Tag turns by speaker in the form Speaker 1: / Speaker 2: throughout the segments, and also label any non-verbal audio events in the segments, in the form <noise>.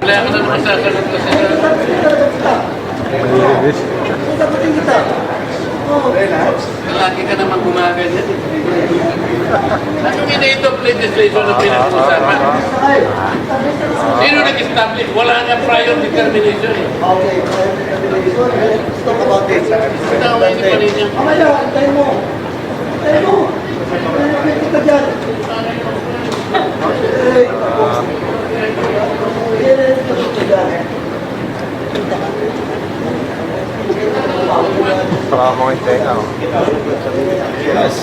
Speaker 1: Wala ka na naman sasagot kasi
Speaker 2: Sagutin kita. Oo.
Speaker 1: lagi ka naman gumaganyan. Anong in-aid of legislation na pinag-uusapan? Sino nag-establish? Wala nga prior determination eh.
Speaker 2: okay. Let's talk about this.
Speaker 1: Ang hindi pa rin yan.
Speaker 2: Mamaya, antayin mo. Antayin mo. Kita. Eh, ako. Eh,
Speaker 3: Baka yung tenga. Yes.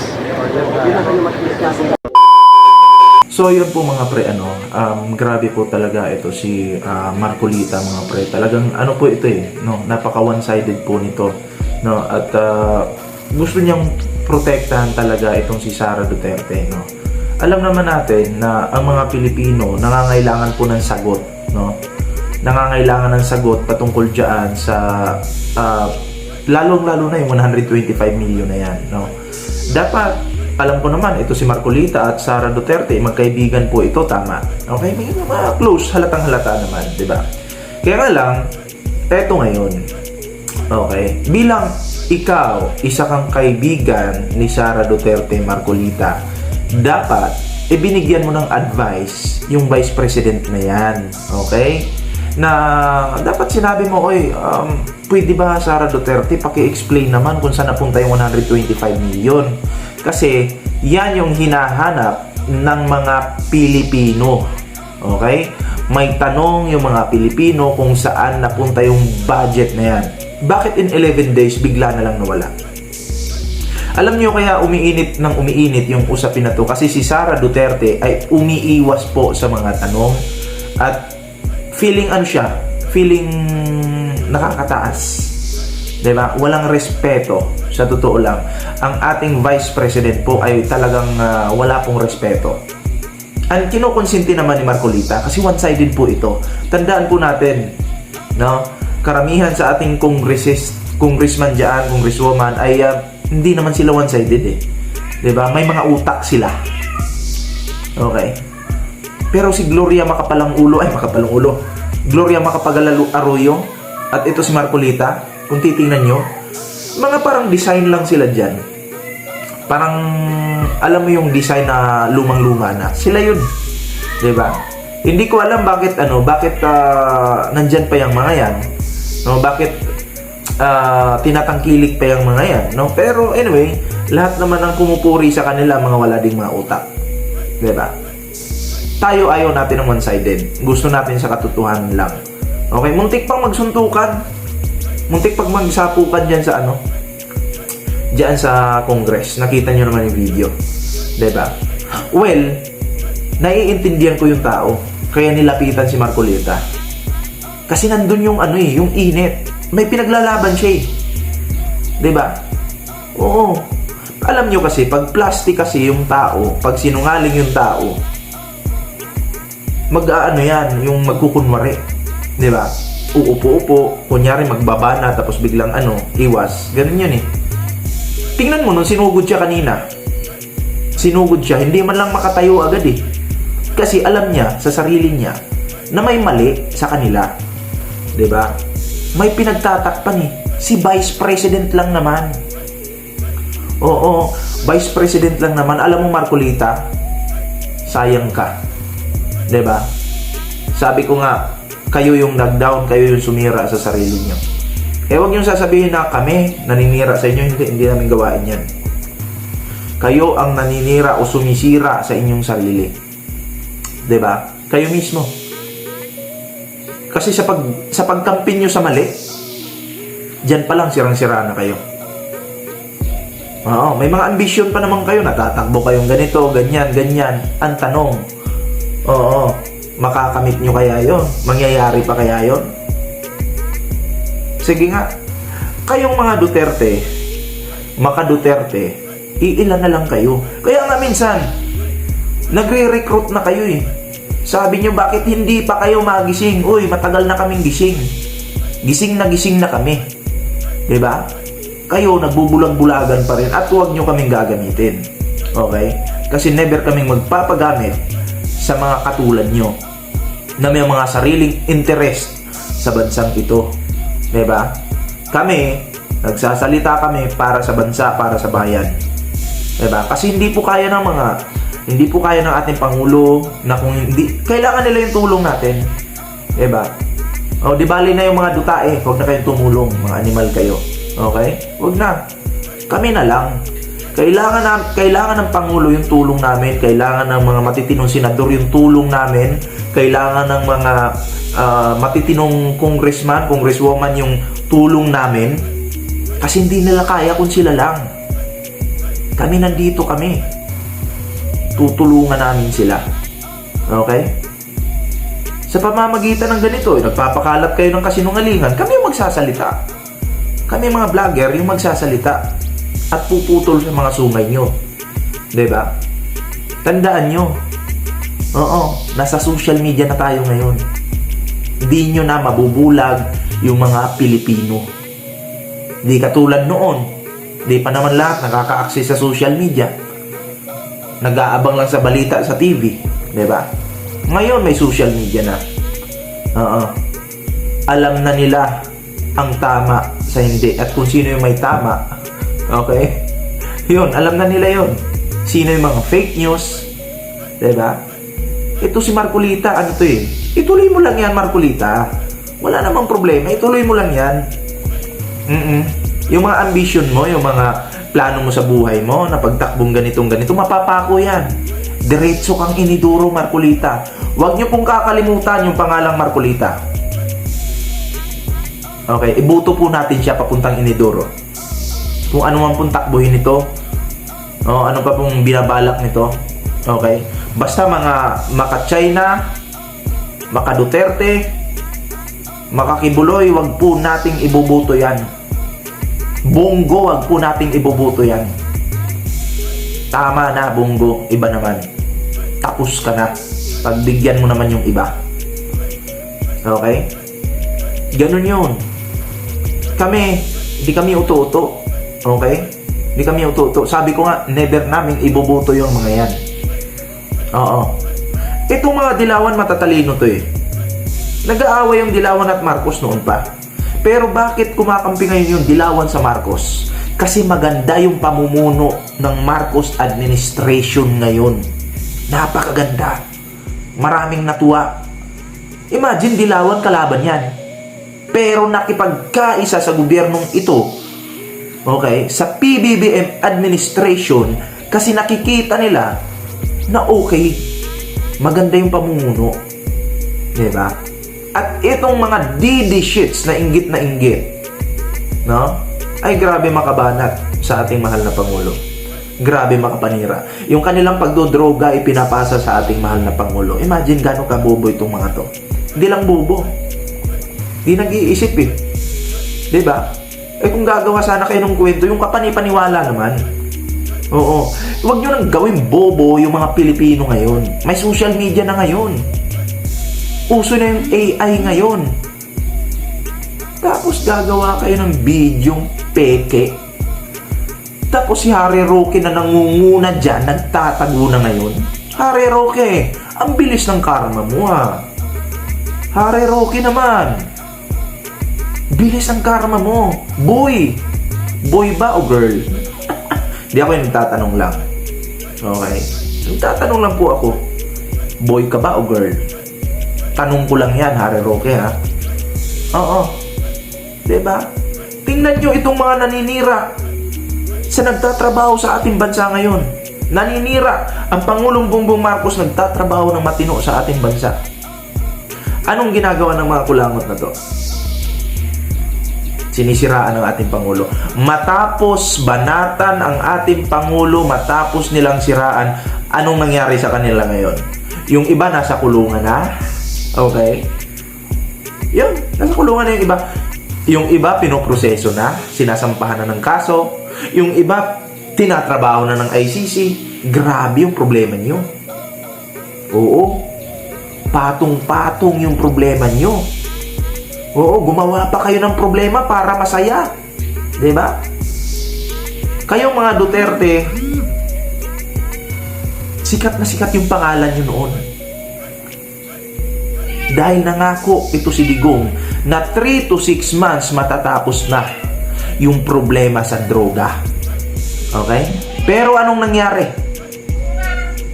Speaker 4: So yun po mga pre ano, um, grabe po talaga ito si ah, Marcolita mga pre. Talagang ano po ito eh, no, napaka one-sided po nito, no. At ah, gusto niyang protektahan talaga itong si Sara Duterte, no. Alam naman natin na ang mga Pilipino nangangailangan po ng sagot, no. Nangangailangan ng sagot patungkol diyan sa ah, lalong-lalo na yung 125 million na yan, no. Dapat alam ko naman, ito si Marcolita at Sara Duterte, magkaibigan po ito, tama. Okay, may mga close, halatang halata naman, di ba? Kaya nga lang, eto ngayon, okay, bilang ikaw, isa kang kaibigan ni Sara Duterte Marcolita, dapat, ibinigyan mo ng advice yung vice president na yan, okay? Na dapat sinabi mo, oy, um, pwede ba Sara Duterte, paki-explain naman kung saan napunta yung 125 million. Kasi yan yung hinahanap ng mga Pilipino. Okay? May tanong yung mga Pilipino kung saan napunta yung budget na yan. Bakit in 11 days bigla na lang nawala? Alam niyo kaya umiinit ng umiinit yung usapin na to kasi si Sara Duterte ay umiiwas po sa mga tanong at feeling ano siya, feeling nakakataas. 'Di ba? Walang respeto sa totoo lang. Ang ating Vice President po ay talagang ah, wala pong respeto. Ang kinukonsinti naman ni Marcolita kasi one-sided po ito. Tandaan po natin, no? Karamihan sa ating congressist, congressman diyan, congresswoman ay ah, hindi naman sila one-sided eh. 'Di ba? May mga utak sila. Okay. Pero si Gloria Makapalang Ulo, ay Makapalang Ulo, Gloria Makapagalalo Arroyo, at ito si Marcolita, kung titingnan nyo, mga parang design lang sila dyan. Parang, alam mo yung design na lumang-luma na. Sila yun. ba? Hindi ko alam bakit, ano, bakit ah, nandyan pa yung mga yan. No, bakit ah, tinatangkilik pa yung mga yan. No? Pero anyway, lahat naman ng kumupuri sa kanila, mga wala ding mga utak. ba? Tayo ayaw natin ng one-sided. Gusto natin sa katotohanan lang. Okay, muntik pang magsuntukan. Muntik pag magsapukan dyan sa ano. Diyan sa Congress. Nakita nyo naman yung video. ba? Well, naiintindihan ko yung tao. Kaya nilapitan si Marcolita. Kasi nandun yung ano eh, yung init. May pinaglalaban siya eh. ba? Oo. Alam nyo kasi, pag plastic kasi yung tao, pag sinungaling yung tao, mag-aano yan, yung magkukunwari. Di ba? Uupo-upo, kunyari magbaba na, tapos biglang ano, iwas. Ganun yun eh. Tingnan mo, nung sinugod siya kanina, sinugod siya, hindi man lang makatayo agad eh. Kasi alam niya, sa sarili niya, na may mali sa kanila. Ba? May pinagtatakpan eh. Si Vice President lang naman. Oo, Vice President lang naman. Alam mo, Marcolita, sayang ka. Ba? Sabi ko nga, kayo yung nag-down, kayo yung sumira sa sarili nyo. Eh, huwag nyo sasabihin na kami naninira sa inyo, hindi, hindi namin gawain yan. Kayo ang naninira o sumisira sa inyong sarili. 'Di ba? Kayo mismo. Kasi sa pag sa pagkampi nyo sa mali, diyan pa lang sirang-sira na kayo. Oo, may mga ambisyon pa naman kayo, natatakbo kayong ganito, ganyan, ganyan. Ang tanong, Oo. Makakamit nyo kaya yon? Mangyayari pa kaya yon? Sige nga. Kayong mga Duterte, maka Duterte, iilan na lang kayo. Kaya nga minsan, nagre-recruit na kayo eh. Sabi nyo, bakit hindi pa kayo magising? Uy, matagal na kaming gising. Gising na gising na kami. ba? Kayo, nagbubulag-bulagan pa rin at huwag nyo kaming gagamitin. Okay? Kasi never kaming magpapagamit sa mga katulad nyo. na may mga sariling interest sa bansang ito. ba? Kami, nagsasalita kami para sa bansa, para sa bayan. ba? Kasi hindi po kaya ng mga hindi po kaya ng ating pangulo na kung hindi kailangan nila yung tulong natin. ba? O, di bali na yung mga dutae, huwag na kayong tumulong, mga animal kayo. Okay? Huwag na. Kami na lang. Kailangan na, kailangan ng pangulo yung tulong namin, kailangan ng mga matitinong senador yung tulong namin, kailangan ng mga ah, matitinong congressman, congresswoman yung tulong namin kasi hindi nila kaya kung sila lang. Kami nandito kami. Tutulungan namin sila. Okay? Sa pamamagitan ng ganito, eh, nagpapakalap kayo ng kasinungalingan, kami yung magsasalita. Kami mga vlogger yung magsasalita at puputol sa mga sungay nyo. 'Di ba? Tandaan nyo. Oo, nasa social media na tayo ngayon. Hindi nyo na mabubulag yung mga Pilipino. Hindi katulad noon. Hindi pa naman lahat nakaka-access sa social media. Nag-aabang lang sa balita sa TV. 'Di ba? Ngayon may social media na. Oo. Alam na nila ang tama sa hindi at kung sino yung may tama. Okay? <laughs> Yun, alam na nila yun. Sino yung mga fake news. ba? Ito si Marcolita, ano to eh? Ituloy mo lang yan, Marcolita. Wala namang problema, ituloy mo lang yan. mm Yung mga ambition mo, yung mga plano mo sa buhay mo, na pagtakbong ganitong ganito, mapapako yan. Diretso kang iniduro, Marcolita. Huwag niyo pong kakalimutan yung pangalang Marcolita. Okay, ibuto po natin siya papuntang iniduro. Kung ano man pong takbuhin nito, o ano pa pong binabalak nito, okay? Basta mga maka-China, maka-Duterte, makakibuloy, wag po nating ibubuto yan. Bongo, wag po nating ibubuto yan. Tama na, Bongo. Iba naman. Tapos ka na. Pagbigyan mo naman yung iba. Okay? Ganun yun. Kami, hindi kami uto-uto. Okay? Hindi kami uto-uto. Sabi ko nga, never namin ibubuto yung mga yan. Oo. Itong mga dilawan matatalino to eh. Nag-aaway yung dilawan at Marcos noon pa. Pero bakit kumakampi ngayon yung dilawan sa Marcos? Kasi maganda yung pamumuno ng Marcos administration ngayon. Napakaganda. Maraming natuwa. Imagine dilawan kalaban yan. Pero nakipagkaisa sa gobyernong ito, okay, sa PBBM administration, kasi nakikita nila na okay, maganda yung pamumuno. Ba? At itong mga DD shits na inggit na inggit, no? Ay grabe makabanat sa ating mahal na Pangulo. Grabe makapanira. Yung kanilang pagdodroga ipinapasa sa ating mahal na Pangulo. Imagine gano'ng kabobo itong mga to. Hindi lang bobo. Hindi nag-iisip eh. Ba? Eh kung gagawa sana kayo ng kwento, yung kapanipaniwala naman. Oo. Huwag nyo nang gawin bobo yung mga Pilipino ngayon. May social media na ngayon. Uso na yung AI ngayon. Tapos gagawa kayo ng bidyong peke. Tapos si Harry Roque na nangunguna dyan, nagtatago na ngayon. Harry Roque, ang bilis ng karma mo ha. Harry Roque naman. Bilis ang karma mo. Boy. Boy ba o girl? Di ako yung nagtatanong lang. Okay? Nagtatanong lang po ako. Boy ka ba o girl? Tanong ko lang yan, Harry Roque ha. Oo. Diba? Tingnan nyo itong mga naninira sa nagtatrabaho sa ating bansa ngayon. Naninira. Ang Pangulong Bongbong Marcos nagtatrabaho ng matino sa ating bansa. Anong ginagawa ng mga kulangot na to? Sinisiraan ng ating Pangulo. Matapos banatan ang ating Pangulo, matapos nilang siraan, anong nangyari sa kanila ngayon? Yung iba nasa kulungan na. Okay? Yun, nasa kulungan na yung iba. Yung iba, pinoproseso na, sinasampahan na ng kaso. Yung iba, tinatrabaho na ng ICC. Grabe yung problema niyo. Oo. Patong-patong yung problema niyo. Oo, gumawa pa kayo ng problema para masaya. 'Di ba? Kayong mga Duterte, sikat na sikat yung pangalan niyo noon. Dahil nangako ito si Digong na 3 to 6 months matatapos na yung problema sa droga. Okay? Pero anong nangyari?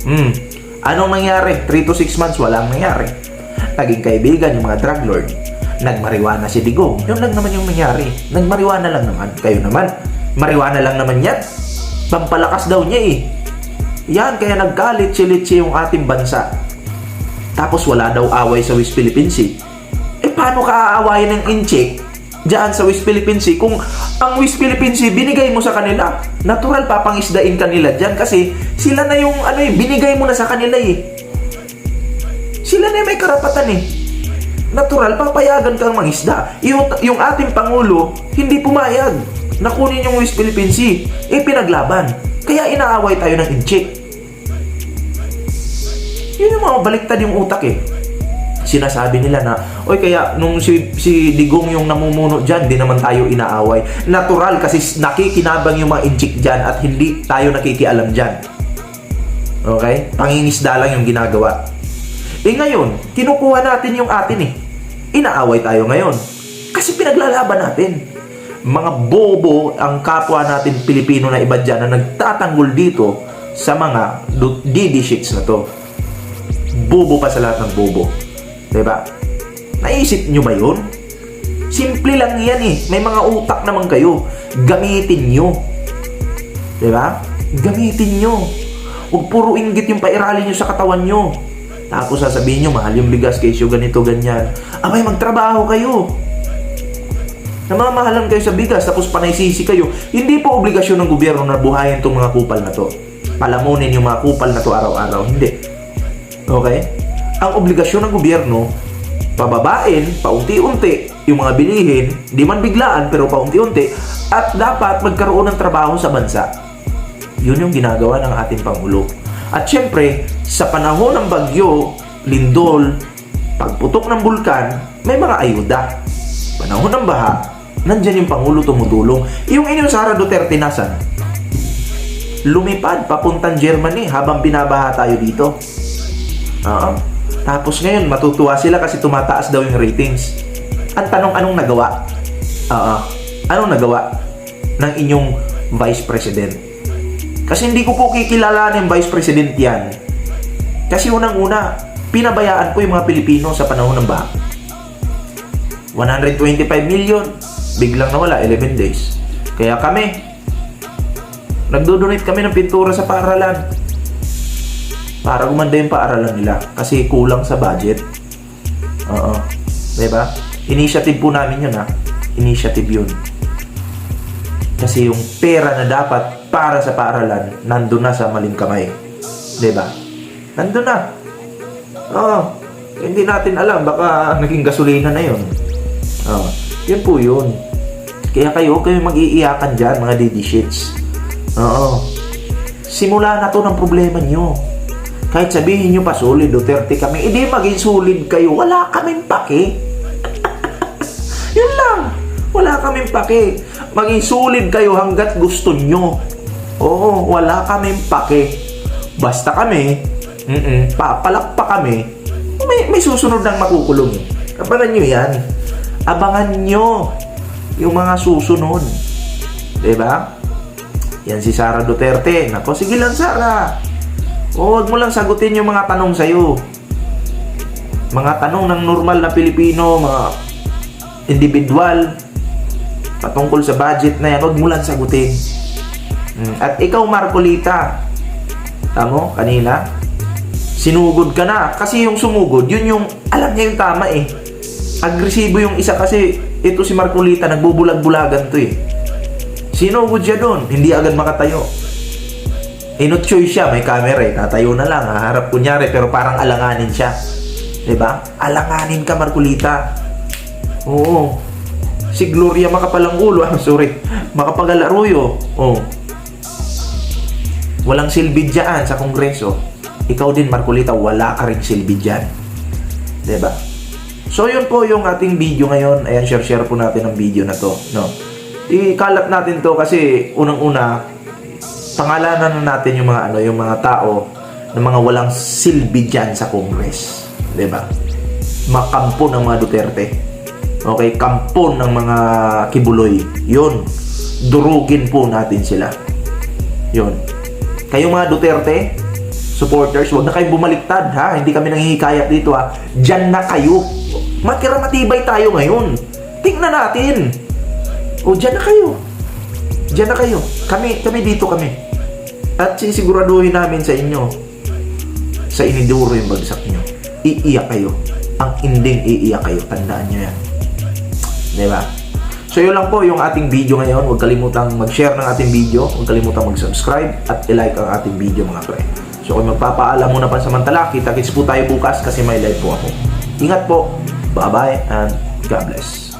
Speaker 4: Hmm. Anong nangyari? 3 to 6 months, walang nangyari. Naging kaibigan yung mga drug lord. Nagmariwana si Digong. Yun lang naman yung nangyari. Nagmariwana lang naman. Kayo naman. Mariwana lang naman yan. Pampalakas daw niya eh. Yan, kaya naggalit si Litsi yung ating bansa. Tapos wala daw away sa West Philippine Sea. Eh paano ka aawayin ng incheck Diyan sa West Philippine Sea kung ang West Philippine Sea binigay mo sa kanila. Natural papangisdain kanila diyan kasi sila na yung ano eh binigay mo na sa kanila eh. Sila na yung may karapatan eh. Natural papayagan kang mangisda. Yung, yung ating pangulo hindi pumayag na kunin yung West Philippine Sea. Eh pinaglaban. Kaya inaaway tayo ng incheck. Yun yung mga baliktad yung utak eh sinasabi nila na, oy kaya nung si, si Digong yung namumuno dyan, di naman tayo inaaway. Natural kasi nakikinabang yung mga inchik dyan at hindi tayo nakikialam dyan. Okay? Pangingisda lang yung ginagawa. Eh ngayon, kinukuha natin yung atin eh. Inaaway tayo ngayon. Kasi pinaglalaban natin. Mga bobo ang kapwa natin Pilipino na iba dyan na nagtatanggol dito sa mga DD sheets na to. Bobo pa sa lahat ng bobo. ba? Naisip nyo ba yun? Simple lang yan eh. May mga utak naman kayo. Gamitin nyo. ba? Gamitin nyo. Huwag puro inggit yung pairali nyo sa katawan nyo. Tapos sasabihin nyo, mahal yung bigas, kesyo ganito, ganyan. Abay, magtrabaho kayo. Namamahalan kayo sa bigas, tapos panaysisi kayo. Hindi po obligasyon ng gobyerno na buhayin itong mga kupal na to. Palamunin yung mga kupal na to araw-araw. Hindi. Okay? Ang obligasyon ng gobyerno, pababain, paunti-unti, yung mga bilihin, di man biglaan, pero paunti-unti, at dapat magkaroon ng trabaho sa bansa. Yun yung ginagawa ng ating Pangulo. At syempre, sa panahon ng bagyo, lindol, pagputok ng bulkan, may mga ayuda. Panahon ng baha, nandyan yung Pangulo tumutulong. Yung inyong Sara Duterte nasan? Lumipad papuntang Germany habang binabaha tayo dito. Oo. Tapos ngayon, matutuwa sila kasi tumataas daw yung ratings. Ang tanong, anong nagawa? Oo. Anong nagawa ng inyong Vice President? Kasi hindi ko po kikilalanin Vice President yan. Kasi unang-una, pinabayaan ko yung mga Pilipino sa panahon ng baha. 125 million, biglang nawala, 11 days. Kaya kami, nagdodonate kami ng pintura sa paaralan para gumanda yung paaralan nila kasi kulang sa budget. Oo. 'Di ba? Initiative po namin 'yun ha. Initiative 'yun. Kasi yung pera na dapat para sa paaralan nandun na sa maling kamay. ba? Nandun na. Oo. Hindi natin alam baka naging gasolina na 'yon. Oo. Yun po 'yun. Kaya kayo, kayo mag-iiyakan dyan, mga DD shits. Oo. Simula na to ng problema nyo. Kahit sabihin nyo pa, solid Duterte kami, hindi maging solid kayo. Wala kaming pake. <laughs> Yun lang. Wala kaming pake. Maging solid kayo hanggat gusto nyo. Oo, wala kaming pake. Basta kami, mm papalak pa kami, may, may susunod ng makukulong. eh. Abangan nyo yan. Abangan nyo yung mga susunod. ba? Yan si Sara Duterte. Nako, sige lang Sara. O, huwag mo lang sagutin yung mga tanong sa'yo. Mga tanong ng normal na Pilipino, mga individual, patungkol sa budget na yan, huwag mo lang sagutin. Mm, At ikaw, Marcolita, tamo, kanina, sinugod ka na. Kasi yung sumugod, yun yung, alam niya yung tama eh. Agresibo yung isa kasi, ito si Marcolita, nagbubulag-bulagan to eh. Sinugod siya doon, hindi agad makatayo. Inutsoy siya, may camera eh. Tatayo na lang, haharap kunyari, pero parang alanganin siya. ba? Alanganin ka, Marculita. Oo. Si Gloria makapalang ulo, <laughs> ah, sorry. Makapagalaruyo. Oh. Walang silbi dyan sa kongreso. Ikaw din, Marculita, wala ka rin silbi dyan. ba? So, yun po yung ating video ngayon. Ayan, share-share po natin ang video na to. No? Ikalat natin to kasi unang-una, pangalanan na natin yung mga ano, yung mga tao na mga walang silbi diyan sa Congress, ba? makampo ng mga Duterte. Okay, kampo ng mga kibuloy. Yun. Durugin po natin sila. Yun. Kayo mga Duterte, supporters, huwag na kayong bumaliktad ha. Hindi kami nanghihikayat dito ha. Diyan na kayo. Matira tayo ngayon. Tingnan natin. O, diyan na kayo. Diyan na kayo. Kami, kami dito kami. At sisiguraduhin namin sa inyo, sa iniduro yung bagsak nyo. Iiyak kayo. Ang inding iiyak kayo. Tandaan nyo yan. Di ba? So yun lang po yung ating video ngayon. Huwag kalimutang mag-share ng ating video. Huwag kalimutang mag-subscribe at i-like ang ating video mga pre. So kung magpapaalam muna pansamantala, kita-kits po tayo bukas kasi may live po ako. Ingat po. Bye-bye and God bless.